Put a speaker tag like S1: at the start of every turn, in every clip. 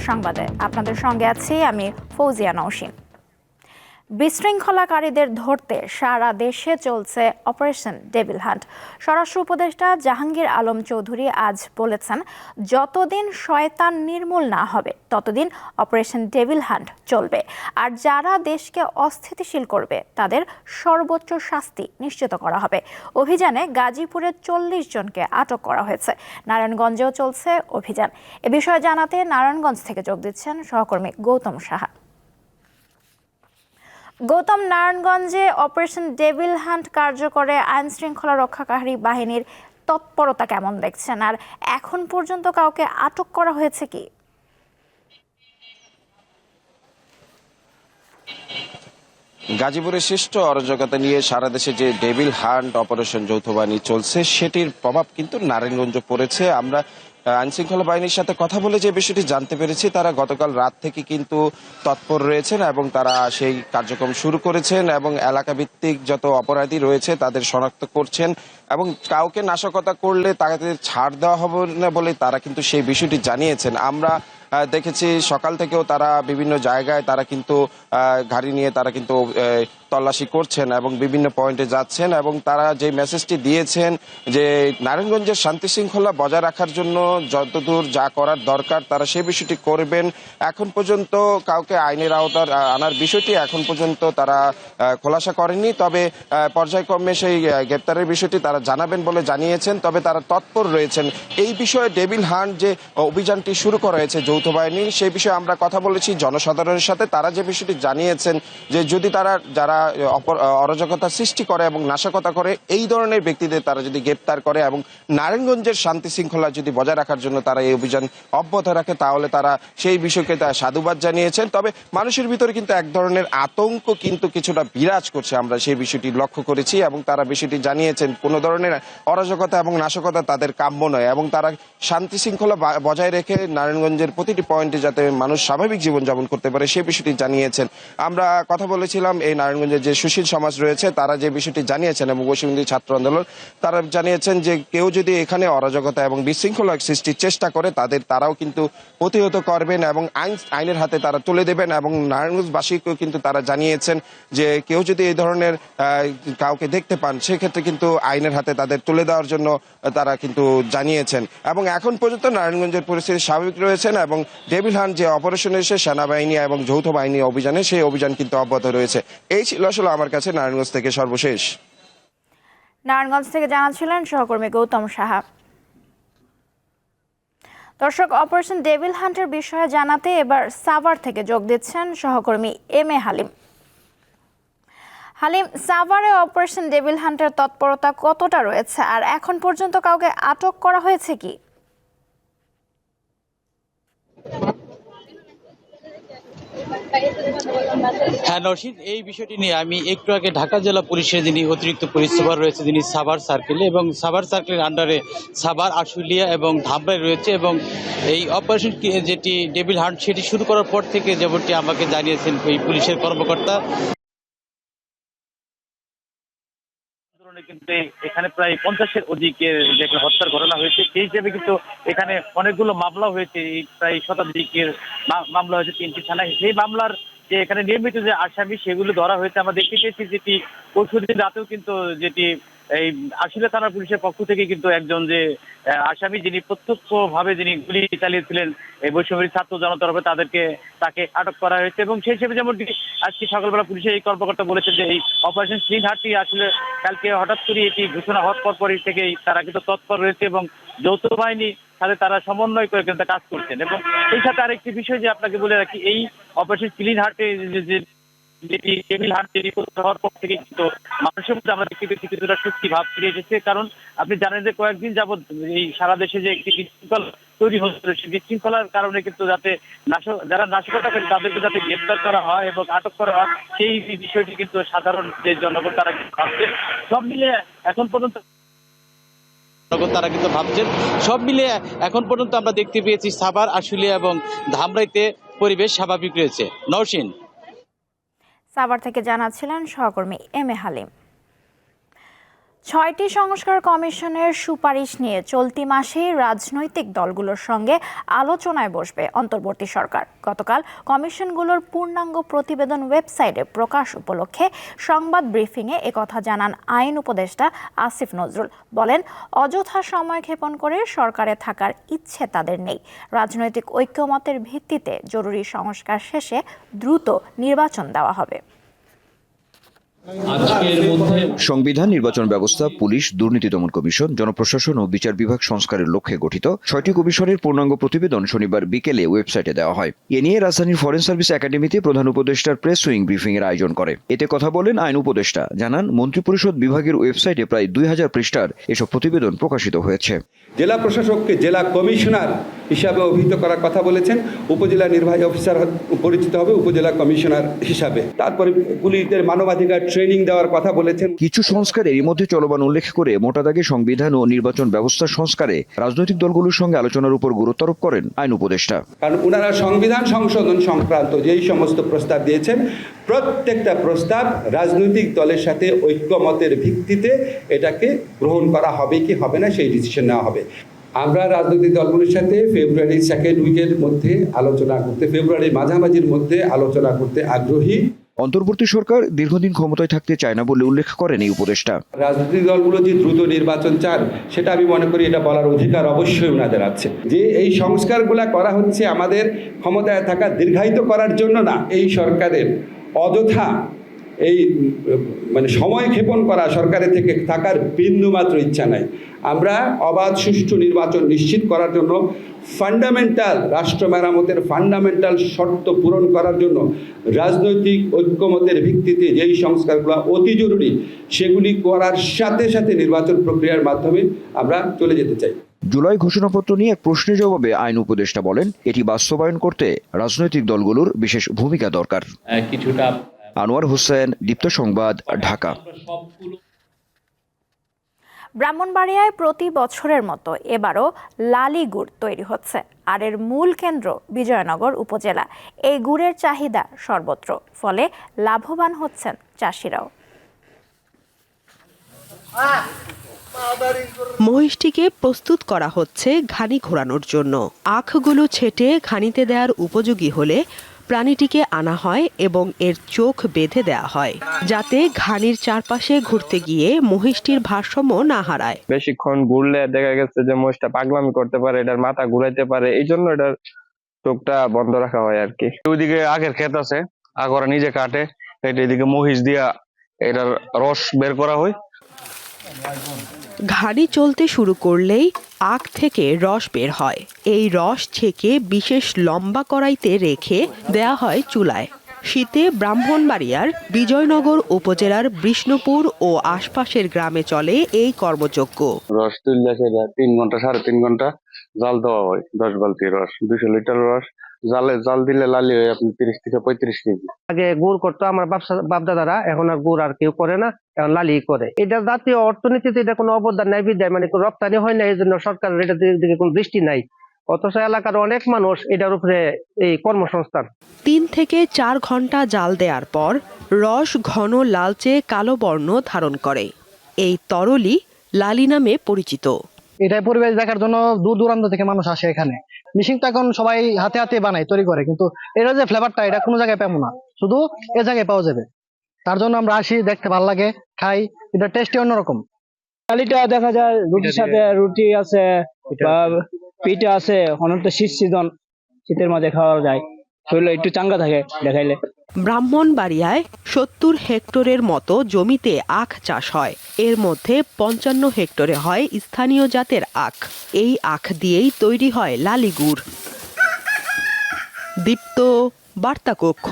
S1: সংবাদে। আপনাদের সঙ্গে আছি আমি ফৌজিয়া নৌসিন বিশৃঙ্খলাকারীদের ধরতে সারা দেশে চলছে অপারেশন ডেভিল হান্ট। স্বরাষ্ট্র উপদেষ্টা জাহাঙ্গীর আলম চৌধুরী আজ বলেছেন, যতদিন শয়তান নির্মূল না হবে, ততদিন অপারেশন ডেভিল হান্ট চলবে। আর যারা দেশকে অস্থিতিশীল করবে, তাদের সর্বোচ্চ শাস্তি নিশ্চিত করা হবে। অভিযানে গাজীপুরে চল্লিশ জনকে আটক করা হয়েছে। নারায়ণগঞ্জেও চলছে অভিযান। এ বিষয়ে জানাতে নারায়ণগঞ্জ থেকে যোগ দিচ্ছেন সহকর্মী গৌতম সাহা। গৌতম নারায়ণগঞ্জে অপারেশন ডেভিল হান্ট কার্যকরে আইন শৃঙ্খলা রক্ষাকারী বাহিনীর তৎপরতা কেমন দেখছেন? আর এখন পর্যন্ত কাউকে আটক করা হয়েছে কি?
S2: গাজীপুরের শ্রেষ্ঠ অরাজকতা নিয়ে সারা দেশে যে ডেভিল হান্ট অপারেশন যৌথ বাহিনী চলছে, সেটির প্রভাব কিন্তু নারায়ণগঞ্জ পড়েছে। আমরা আইন শৃঙ্খলা বাহিনীর সাথে কথা বলে যে বিষয়টি জানতে পেরেছি, তারা গতকাল রাত থেকে কিন্তু তৎপর রয়েছেন এবং তারা সেই কার্যক্রম শুরু করেছেন এবং এলাকা ভিত্তিক যত অপরাধী রয়েছে তাদের শনাক্ত করছেন এবং কাউকে নাশকতা করলে তাদের ছাড় দেওয়া হবে না বলে তারা কিন্তু সেই বিষয়টি জানিয়েছেন। আমরা দেখেছি সকাল থেকেও তারা বিভিন্ন জায়গায় তারা কিন্তু গাড়ি নিয়ে তারা কিন্তু তল্লাশি করছেন এবং বিভিন্ন পয়েন্টে যাচ্ছেন এবং তারা যে মেসেজটি দিয়েছেন যে নারায়ণগঞ্জের শান্তি শৃঙ্খলা বজায় রাখার জন্য যতদূর যা করার দরকার তারা সেই বিষয়টি করবেন। এখন পর্যন্ত কাউকে আইনের আওতার আনার বিষয়টি এখন পর্যন্ত তারা খোলাসা করেনি তবে পর্যায়ক্রমে সেই গ্রেপ্তারের বিষয়টি তারা জানাবেন বলে জানিয়েছেন। তবে তারা তৎপর রয়েছেন। এই বিষয়ে ডেভিল হান্ট যে অভিযানটি শুরু করা হয়েছে যৌথ বাহিনী, সেই বিষয়ে আমরা কথা বলেছি। জনসাধারণের সাথে তারা যে বিষয়টি জানিয়েছেন যে যদি তারা, যারা অরাজকতা সৃষ্টি করে এবং নাশকতা করে, এই ধরনের ব্যক্তিদের তারা যদি গ্রেপ্তার করে এবং নারায়ণগঞ্জের শান্তি শৃঙ্খলা যদি বজায় রাখার জন্য তারা এই অভিযান অব্যাহত রাখে, তাহলে তারা সেই বিষয়কে তারা সাধুবাদ জানিয়েছেন। তবে মানুষের ভিতরে কিন্তু এক ধরনের আতঙ্ক কিন্তু কিছুটা বিরাজ করছে, আমরা সেই বিষয়টি লক্ষ্য করেছি এবং তারা বিষয়টি জানিয়েছেন, কোনো ধরনের অরাজকতা এবং নাশকতা তাদের কাম্য নয় এবং তারা শান্তি শৃঙ্খলা বজায় রেখে নারায়ণগঞ্জের প্রতিটি পয়েন্টে যাতে মানুষ স্বাভাবিক জীবনযাপন করতে পারে সেই বিষয়টি জানিয়েছেন। আমরা কথা বলেছিলাম এই নারায়ণগঞ্জের যে সুশীল সমাজ রয়েছে, তারা যে বিষয়টি জানিয়েছেন এবং বৈষম্যী ছাত্র আন্দোলন, তারা জানিয়েছেন যে কেউ যদি এখানে অরাজকতা এবং বিশৃঙ্খলা সৃষ্টির চেষ্টা করে, তাদের, তারাও কিন্তু প্রতিহত করবেন এবং আইন, আইনের হাতে তারা তুলে দেবেন এবং নারায়ণগঞ্জবাসীকেও কিন্তু তারা জানিয়েছেন যে কেউ যদি এই ধরনের কাউকে দেখতে পান, সেক্ষেত্রে কিন্তু আইনের হাতে তাদের তুলে দেওয়ার জন্য তারা কিন্তু জানিয়েছেন। এবং এখন পর্যন্ত নারায়ণগঞ্জের পরিস্থিতি স্বাভাবিক রয়েছেন এবং ডেভিল হান যে অপারেশন এসে সেনাবাহিনী এবং যৌথ বাহিনী অভিযানে, সেই অভিযান কিন্তু অব্যাহত রয়েছে। এই ছিল আসলে আমার কাছে নারায়ণগঞ্জ থেকে সর্বশেষ।
S1: নারায়ণগঞ্জ থেকে জানাচ্ছিলেন সহকর্মী গৌতম সাহা। দর্শক অপারেশন ডেভিল হান্টের বিষয়ে জানাতে এবার সাভার থেকে যোগ দিচ্ছেন সহকর্মী এম এ হালিম। হালিম, সাভারে অপারেশন ডেভিল হান্টের তৎপরতা কতটা রয়েছে? আর এখন পর্যন্ত কাউকে আটক করা হয়েছে কি?
S3: হ্যাঁ নসিদ এই বিষয়টি নিয়ে আমি একটু আগে ঢাকা জেলা পুলিশের যিনি অতিরিক্ত পুলিশ সুপার রয়েছে, যিনি সাভার সার্কেলে এবং সাভার সার্কেলের আন্ডারে সাভার, আশুলিয়া এবং ধামরাই রয়েছে এবং এই অপারেশন যেটি ডেভিল হান্ট সেটি শুরু করার পর থেকে যেমনটি আমাকে জানিয়েছেন এই পুলিশের কর্মকর্তা।
S4: আন্দোলনে কিন্তু এখানে প্রায় পঞ্চাশের অধিকের যে হত্যার ঘটনা হয়েছে, সেই হিসেবে কিন্তু এখানে অনেকগুলো মামলা হয়েছে প্রায় শতাধিকের মামলা হয়েছে তিনটি থানায়। সেই মামলার যে এখানে নিয়মিত যে আসামি, সেগুলো ধরা হয়েছে। আমরা দেখতে পেয়েছি যেটি পরশু দিন রাতেও কিন্তু যেটি এই, আশুলিয়া থানার পুলিশের পক্ষ থেকে কিন্তু একজন যে আসামি যিনি প্রত্যক্ষ ভাবে যিনি গুলি চালিয়েছিলেন, এই বৈষম্যী ছাত্র জনতার উপরে তাদেরকে তাকে আটক করা হয়েছে এবং সেই হিসেবে যেমন আজকে সকালবেলা পুলিশের এই কর্মকর্তা বলেছেন যে এই অপারেশন ক্লিন হার্টটি আসলে কালকে হঠাৎ করে এটি ঘোষণা হওয়ার পর পরই থেকেই তারা কিন্তু তৎপর রয়েছে এবং যৌথ বাহিনী সাথে তারা সমন্বয় করে কিন্তু কাজ করছেন। এবং সেই সাথে আরেকটি বিষয় যে আপনাকে বলে রাখি, এই অপারেশন ক্লিন হার্টে যে- যে যেটি টেবিল হাট যেটি প্রস্তুত হওয়ার পর থেকে কিন্তু মানুষের মধ্যে কিছুটা ভাব ফিরে এসেছে। কারণ আপনি জানেন যে কয়েকদিন যাবৎ এই সারা দেশে যে একটি বিশৃঙ্খলা তৈরি হচ্ছিল, সেই বিশৃঙ্খলার কারণে কিন্তু যাতে যারা নাশকতা করে তাদেরকে যাতে গ্রেপ্তার করা হয় এবং আটক করা হয়, সেই বিষয়টি কিন্তু সাধারণ যে জনগণ তারা ভাবছে সব মিলিয়ে এখন পর্যন্ত
S3: তারা কিন্তু ভাবছেন। সব মিলিয়ে এখন পর্যন্ত আমরা দেখতে পেয়েছি সাভার, আশুলিয়া এবং ধামরাইতে পরিবেশ স্বাভাবিক রয়েছে। নৌসিন
S1: সাভার থেকে জানাচ্ছিলেন সহকর্মী এম এ হালিম। ছয়টি সংস্কার কমিশনের সুপারিশ নিয়ে চলতি মাসেই রাজনৈতিক দলগুলোর সঙ্গে আলোচনায় বসবে অন্তর্বর্তী সরকার। গতকাল কমিশনগুলোর পূর্ণাঙ্গ প্রতিবেদন ওয়েবসাইটে প্রকাশ উপলক্ষে সংবাদ ব্রিফিংয়ে একথা জানান আইন উপদেষ্টা আসিফ নজরুল। বলেন, অযথা সময় ক্ষেপণ করে সরকারে থাকার ইচ্ছে তাদের নেই। রাজনৈতিক ঐক্যমতের ভিত্তিতে জরুরি সংস্কার শেষে দ্রুত নির্বাচন দেওয়া হবে।
S5: সংবিধান নির্বাচন ব্যবস্থা পুলিশ দুর্নীতি দমন কমিশন জনপ্রশাসন ও বিচার বিভাগ সংস্কারের লক্ষ্যে গঠিত। ছয়টি কমিশনের পূর্ণাঙ্গ প্রতিবেদন শনিবার বিকেলে ওয়েবসাইটে দেওয়া হয়। এ নিয়ে রাজধানীর ফরেন সার্ভিস একাডেমিতে প্রধান উপদেষ্টার প্রেস উইং ব্রিফিং এর আয়োজন করে। এতে কথা বলেন আইন উপদেষ্টা। জানান মন্ত্রিপরিষদ বিভাগের ওয়েবসাইটে প্রায় দুই হাজার পৃষ্ঠার এসব প্রতিবেদন প্রকাশিত হয়েছে।
S6: জেলা প্রশাসককে জেলা কমিশনার হিসাবে অভিহিত করার কথা বলেছেন। উপজেলা নির্বাহী অফিসার পরিচিত হবে উপজেলা কমিশনার হিসাবে। তারপরে পুলিশদের মানবাধিকার ট্রেনিং দেওয়ার কথা বলেছেন।
S5: কিছু সংস্কার এরই মধ্যে চলমান উল্লেখ করে মোটা দাগে সংবিধান ও নির্বাচন ব্যবস্থা সংস্কারে রাজনৈতিক দলগুলোর সঙ্গে আলোচনার উপর গুরুত্ব আরোপ করেন আইন উপদেষ্টা।
S6: কারণ ওনারা সংবিধান সংশোধন সংক্রান্ত যেই সমস্ত প্রস্তাব দিয়েছেন প্রত্যেকটা প্রস্তাব রাজনৈতিক দলের সাথে ঐক্যমতের ভিত্তিতে এটাকে গ্রহণ করা হবে কি হবে না সেই ডিসিশন নেওয়া হবে। আমরা রাজনৈতিক দলগুলির সাথে ফেব্রুয়ারির সেকেন্ড উইকের মধ্যে আলোচনা করতে ফেব্রুয়ারির মাঝামাঝির মধ্যে আলোচনা করতে আগ্রহী।
S5: অন্তর্বর্তী সরকার দীর্ঘদিন ক্ষমতায় থাকতে চায় না বলে উল্লেখ করেন এই উপদেষ্টা।
S6: রাজনৈতিক দলগুলো যে দ্রুত নির্বাচন চান সেটা আমি মনে করি এটা বলার অধিকার অবশ্যই ওনাদের আছে। যে এই সংস্কারগুলা করা হচ্ছে আমাদের ক্ষমতায় থাকা দীর্ঘায়িত করার জন্য না এই সরকারের অযথা এই মানে সময় ক্ষেপণ করা সরকারের থেকে থাকার বিন্দু মাত্র ইচ্ছা নাই। আমরা অবাধ সুষ্ঠু নির্বাচন নিশ্চিত করার জন্য ফান্ডামেন্টাল রাষ্ট্র মেরামতের ফান্ডামেন্টাল শর্ত পূরণ করার জন্য রাজনৈতিক ঐক্যমতের ভিত্তিতে যেই সংস্কারগুলো অতি জরুরি সেগুলি করার সাথে সাথে নির্বাচন প্রক্রিয়ার মাধ্যমে আমরা চলে যেতে চাই।
S5: জুলাই ঘোষণাপত্র নিয়ে এক প্রশ্নের জবাবে আইন উপদেষ্টা বলেন এটি বাস্তবায়ন করতে রাজনৈতিক দলগুলোর বিশেষ ভূমিকা দরকার।
S7: আহ, কিছুটা
S5: আনোয়ার হোসেন দীপ্ত সংবাদ ঢাকা।
S7: সবগুলো
S1: ব্রাহ্মণবাড়িয়ায় প্রতি বছরের মতো এবারও লালি গুড় তৈরি হচ্ছে। আর এর মূল কেন্দ্র বিজয়নগর উপজেলা। এই গুড়ের চাহিদা সর্বত্র, ফলে লাভবান হচ্ছেন চাষিরাও।
S8: মহিষটিকে প্রস্তুত করা হচ্ছে ঘানি ঘোরানোর জন্য। আখগুলো ছেটে ঘানিতে দেওয়ার উপযোগী হলে প্রাণীটিকে আনা হয় এবং এর চোখ বেঁধে দেওয়া হয় যাতে ঘানির চারপাশে ঘুরতে গিয়ে মহিষটির ভারসাম্য না হারায়।
S9: বেশিক্ষণ ঘুরলে দেখা গেছে যে মহিষটা পাগলামি করতে পারে এটার মাথা ঘুরাইতে পারে এই জন্য এটার চোখটা বন্ধ রাখা হয় আর কি। ওইদিকে আগের ক্ষেত আছে আগ ওরা নিজে কাটে এটা এদিকে মহিষ দিয়া এটার রস বের করা হয়।
S8: ঘানি চলতে শুরু করলেই আখ থেকে রস বের হয়। এই রস ছেঁকে বিশেষ লম্বা কড়াইতে রেখে দেয়া হয় চুলায়। শীতে ব্রাহ্মণবাড়িয়ার বিজয়নগর উপজেলার বিষ্ণুপুর ও আশপাশের গ্রামে চলে এই কর্মযজ্ঞ।
S9: রস তুললে তিন ঘণ্টা, সাড়ে তিন ঘণ্টা জাল দেওয়া হয়, দশ বালতি রস, দুশো লিটার রস জালে জাল দিলে লালি হয় আপনি তিরিশ থেকে পঁয়ত্রিশ কেজি।
S10: আগে গুড় করতো আমার বাপ দাদারা এখন আর গুড় আর কেউ করে না এখন লালি করে। এটা জাতীয় অর্থনীতিতে এটা কোনো অবদান নাই বিদায় মানে কোনো রপ্তানি হয় না এই জন্য সরকারের এটার দিকে কোনো দৃষ্টি নাই। অথচ এলাকার অনেক মানুষ এটার উপরে এই কর্মসংস্থান।
S8: তিন থেকে চার ঘণ্টা জাল দেওয়ার পর রস ঘন লালচে কালো বর্ণ ধারণ করে। এই তরলই লালি নামে পরিচিত।
S10: এটা পরিবেশ দেখার জন্য দূর দূরান্ত থেকে মানুষ আসে এখানে। মিশিং তো এখন সবাই হাতে হাতে বানায় তৈরি করে কিন্তু এটা যে ফ্লেভারটা এটা কোনো জায়গায় পাবো না। শুধু এ জায়গায় পাওয়া যাবে। তার জন্য আমরা আসি দেখতে ভালো লাগে খাই এটা টেস্টই অন্যরকম।
S11: ডালিটা দেখা যায় রুটির সাথে রুটি আছে বা পিঠা আছে অনেক তো শীত সিজন শীতের মাঝে খাওয়া যায়। শরীর একটু চাঙ্গা থাকে দেখাইলে।
S8: ব্রাহ্মণবাড়িয়ায় সত্তর হেক্টরের মতো জমিতে আখ চাষ হয়। এর মধ্যে পঞ্চান্ন হেক্টরে হয় স্থানীয় জাতের আখ। এই আখ দিয়েই তৈরি হয় লালিগুড়। দীপ্ত বার্তাকক্ষ।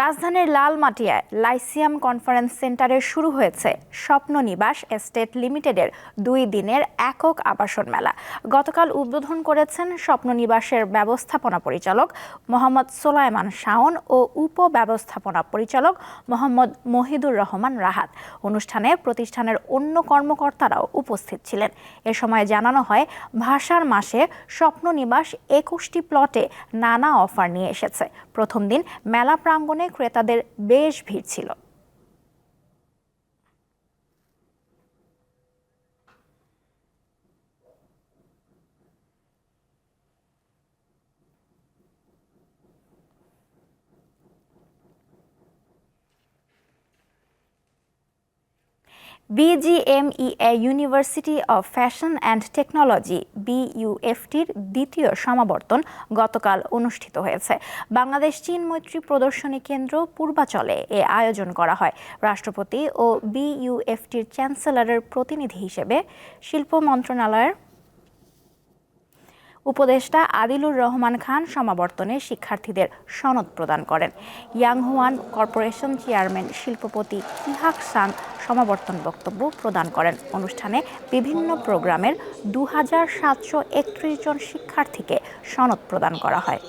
S1: রাজধানীর লালমাটিয়ায় লাইসিয়াম কনফারেন্স সেন্টারে শুরু হয়েছে স্বপ্ন নিবাস এস্টেট লিমিটেডের দুই দিনের একক আবাসন মেলা। গতকাল উদ্বোধন করেছেন স্বপ্ন নিবাসের ব্যবস্থাপনা পরিচালক মোহাম্মদ সোলাইমান শাওন ও উপ ব্যবস্থাপনা পরিচালক মোহাম্মদ মহিদুর রহমান রাহাত। অনুষ্ঠানে প্রতিষ্ঠানের অন্য কর্মকর্তারাও উপস্থিত ছিলেন। এ সময় জানানো হয়, ভাষার মাসে স্বপ্ন নিবাস একুশটি প্লটে নানা অফার নিয়ে এসেছে। প্রথম দিন মেলা প্রাঙ্গণে ক্রেতাদের বেশ ভিড় ছিল। BGMEA University of Fashion and Technology বিইউএফটির দ্বিতীয় সমাবর্তন গতকাল অনুষ্ঠিত হয়েছে। বাংলাদেশ চীন মৈত্রী প্রদর্শনী কেন্দ্র পূর্বাচলে এ আয়োজন করা হয়। রাষ্ট্রপতি ও বিইউএফটির চ্যান্সেলরের প্রতিনিধি হিসেবে শিল্প মন্ত্রণালয়ের উপদেষ্টা আদিলুর রহমান খান সমাবর্তনে শিক্ষার্থীদের সনদ প্রদান করেন। ইয়াংহুয়ান কর্পোরেশন চেয়ারম্যান শিল্পপতি কিহাক সাং সমাবর্তন বক্তব্য প্রদান করেন। অনুষ্ঠানে বিভিন্ন প্রোগ্রামের দু হাজার সাতশো একত্রিশ জন শিক্ষার্থীকে সনদ প্রদান করা হয়।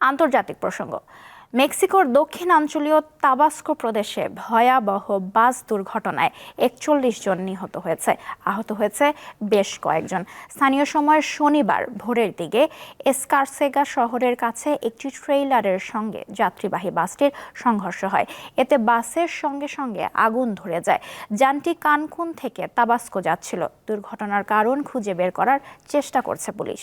S1: আন্তর্জাতিক প্রসঙ্গ। মেক্সিকোর দক্ষিণাঞ্চলীয় তাবাস্কো প্রদেশে ভয়াবহ বাস দুর্ঘটনায় একচল্লিশ জন নিহত হয়েছে, আহত হয়েছে বেশ কয়েকজন। স্থানীয় সময় শনিবার ভোরের দিকে এসকারসেগা শহরের কাছে একটি ট্রেইলারের সঙ্গে যাত্রীবাহী বাসটির সংঘর্ষ হয়। এতে বাসের সঙ্গে সঙ্গে আগুন ধরে যায়। যানটি কানকুন থেকে তাবাস্কো যাচ্ছিল। দুর্ঘটনার কারণ খুঁজে বের করার চেষ্টা করছে পুলিশ।